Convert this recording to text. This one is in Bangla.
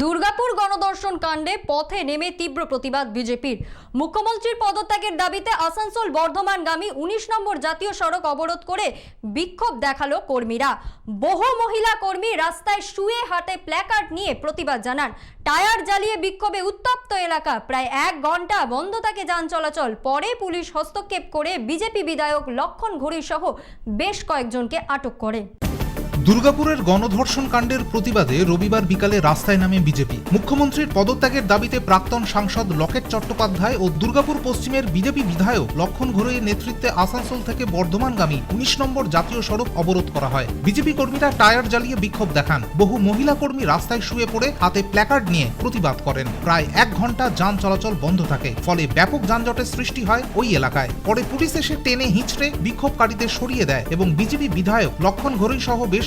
দুর্গাপুর গণদর্শন কাণ্ডে পথে নেমে তীব্র প্রতিবাদ বিজেপির। মুখ্যমন্ত্রীর পদত্যাগের দাবিতে আসানসোল বর্ধমানগামী উনিশ নম্বর জাতীয় সড়ক অবরোধ করে বিক্ষোভ দেখাল কর্মীরা। বহু মহিলা কর্মী রাস্তায় শুয়ে হাতে প্ল্যাকার্ড নিয়ে প্রতিবাদ জানান। টায়ার জ্বালিয়ে বিক্ষোভে উত্তপ্ত এলাকা। প্রায় এক ঘণ্টা বন্ধ থাকে যান চলাচল। পরে পুলিশ হস্তক্ষেপ করে বিজেপি বিধায়ক লক্ষণ ঘড়ি সহ বেশ কয়েকজনকে আটক করে। দুর্গাপুরের গণধর্ষণ কাণ্ডের প্রতিবাদে রবিবার বিকালে রাস্তায় নামে বিজেপি। মুখ্যমন্ত্রীর পদত্যাগের দাবিতে প্রাক্তন সাংসদ লকেট চট্টোপাধ্যায় ও দুর্গাপুর পশ্চিমের বিজেপি বিধায়ক লক্ষণ ঘোড়ের নেতৃত্বে আসানসোল থেকে বর্ধমানগামী উনিশ নম্বর জাতীয় সড়ক অবরোধ করা হয়। বিজেপি কর্মীরা টায়ার জ্বালিয়ে বিক্ষোভ দেখান। বহু মহিলা কর্মী রাস্তায় শুয়ে পড়ে হাতে প্ল্যাকার্ড নিয়ে প্রতিবাদ করেন। প্রায় এক ঘণ্টা যান চলাচল বন্ধ থাকে, ফলে ব্যাপক যানজটের সৃষ্টি হয় ওই এলাকায়। পরে পুলিশ এসে টেনে হিঁচড়ে বিক্ষোভকারীদের সরিয়ে দেয় এবং বিজেপি বিধায়ক লক্ষণ ঘোড়ই সহ বেশ